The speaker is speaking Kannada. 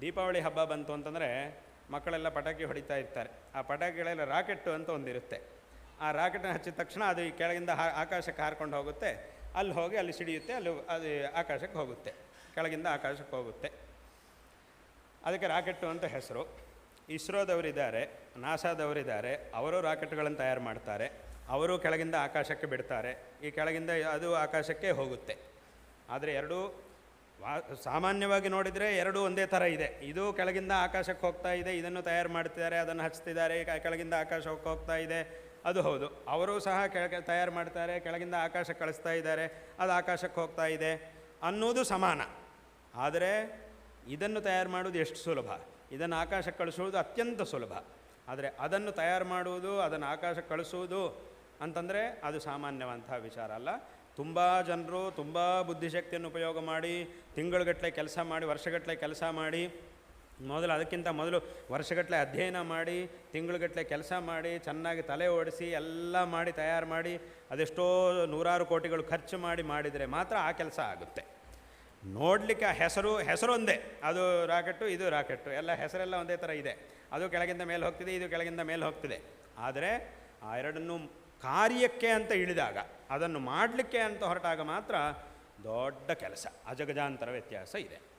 ದೀಪಾವಳಿ ಹಬ್ಬ ಬಂತು ಅಂತಂದರೆ ಮಕ್ಕಳೆಲ್ಲ ಪಟಾಕಿ ಹೊಡಿತಾ ಇರ್ತಾರೆ. ಆ ಪಟಾಕಿಗಳೆಲ್ಲ ರಾಕೆಟ್ಟು ಅಂತ ಒಂದಿರುತ್ತೆ. ಆ ರಾಕೆಟ್ನ ಹಚ್ಚಿದ ತಕ್ಷಣ ಅದು ಈ ಕೆಳಗಿಂದ ಆಕಾಶಕ್ಕೆ ಹಾರ್ಕೊಂಡು ಹೋಗುತ್ತೆ. ಅಲ್ಲಿ ಹೋಗಿ ಅಲ್ಲಿ ಸಿಡಿಯುತ್ತೆ, ಅಲ್ಲಿ ಅದು ಆಕಾಶಕ್ಕೆ ಹೋಗುತ್ತೆ. ಕೆಳಗಿಂದ ಆಕಾಶಕ್ಕೆ ಹೋಗುತ್ತೆ. ಅದಕ್ಕೆ ರಾಕೆಟ್ಟು ಅಂತ ಹೆಸರು. ಇಸ್ರೋದವರಿದ್ದಾರೆ, ನಾಸಾದವರಿದ್ದಾರೆ, ಅವರು ರಾಕೆಟ್ಗಳನ್ನು ತಯಾರು ಮಾಡ್ತಾರೆ. ಅವರು ಕೆಳಗಿಂದ ಆಕಾಶಕ್ಕೆ ಬಿಡ್ತಾರೆ. ಈ ಕೆಳಗಿಂದ ಅದು ಆಕಾಶಕ್ಕೆ ಹೋಗುತ್ತೆ. ಆದರೆ ಎರಡೂ ವಾ, ಸಾಮಾನ್ಯವಾಗಿ ನೋಡಿದರೆ ಎರಡೂ ಒಂದೇ ಥರ ಇದೆ. ಇದು ಕೆಳಗಿಂದ ಆಕಾಶಕ್ಕೆ ಹೋಗ್ತಾ ಇದೆ, ಇದನ್ನು ತಯಾರು ಮಾಡ್ತಿದ್ದಾರೆ, ಅದನ್ನು ಹಚ್ತಿದ್ದಾರೆ ಕೆಳಗಿಂದ ಆಕಾಶಕ್ಕೆ ಹೋಗ್ತಾ ಇದೆ. ಅದು ಹೌದು. ಅವರು ಸಹ ಕೆಳಗೆ ತಯಾರು ಮಾಡ್ತಾರೆ, ಕೆಳಗಿಂದ ಆಕಾಶಕ್ಕೆ ಕಳಿಸ್ತಾ ಇದ್ದಾರೆ, ಅದು ಆಕಾಶಕ್ಕೆ ಹೋಗ್ತಾ ಇದೆ ಅನ್ನೋದು ಸಮಾನ. ಆದರೆ ಇದನ್ನು ತಯಾರು ಮಾಡುವುದು ಎಷ್ಟು ಸುಲಭ? ಇದನ್ನು ಆಕಾಶಕ್ಕೆ ಕಳಿಸುವುದು ಅತ್ಯಂತ ಸುಲಭ. ಆದರೆ ಅದನ್ನು ತಯಾರು ಮಾಡುವುದು, ಅದನ್ನು ಆಕಾಶಕ್ಕೆ ಕಳಿಸುವುದು ಅಂತಂದರೆ ಅದು ಸಾಮಾನ್ಯವಂತಹ ವಿಚಾರ ಅಲ್ಲ. ತುಂಬ ಜನರು, ತುಂಬ ಬುದ್ಧಿಶಕ್ತಿಯನ್ನು ಉಪಯೋಗ ಮಾಡಿ ತಿಂಗಳುಗಟ್ಟಲೆ ಕೆಲಸ ಮಾಡಿ ವರ್ಷಗಟ್ಟಲೆ ಕೆಲಸ ಮಾಡಿ, ಮೊದಲು ಅದಕ್ಕಿಂತ ಮೊದಲು ವರ್ಷಗಟ್ಟಲೆ ಅಧ್ಯಯನ ಮಾಡಿ ತಿಂಗಳುಗಟ್ಟಲೆ ಕೆಲಸ ಮಾಡಿ, ಚೆನ್ನಾಗಿ ತಲೆ ಓಡಿಸಿ, ಎಲ್ಲ ಮಾಡಿ, ತಯಾರು ಮಾಡಿ, ಅದೆಷ್ಟೋ ನೂರಾರು ಕೋಟಿಗಳು ಖರ್ಚು ಮಾಡಿ ಮಾಡಿದರೆ ಮಾತ್ರ ಆ ಕೆಲಸ ಆಗುತ್ತೆ. ನೋಡಲಿಕ್ಕೆ ಹೆಸರು ಹೆಸರು ಒಂದೇ. ಅದು ರಾಕೆಟ್ಟು ಇದು ರಾಕೆಟ್ಟು ಎಲ್ಲ ಹೆಸರೆಲ್ಲ ಒಂದೇ ಥರ ಇದೆ. ಅದು ಕೆಳಗಿಂದ ಮೇಲೆ ಹೋಗ್ತಿದೆ, ಇದು ಕೆಳಗಿಂದ ಮೇಲೆ ಹೋಗ್ತಿದೆ. ಆದರೆ ಆ ಎರಡನ್ನು ಕಾರ್ಯಕ್ಕೆ ಅಂತ ಇಳಿದಾಗ ಅದನ್ನು ಮಾಡಲಿಕ್ಕೆ ಅಂತ ಹೊರಟಾಗ ಮಾತ್ರ ದೊಡ್ಡ ಕೆಲಸ. ಅಜಗಜಾಂತರ ವ್ಯತ್ಯಾಸ ಇದೆ.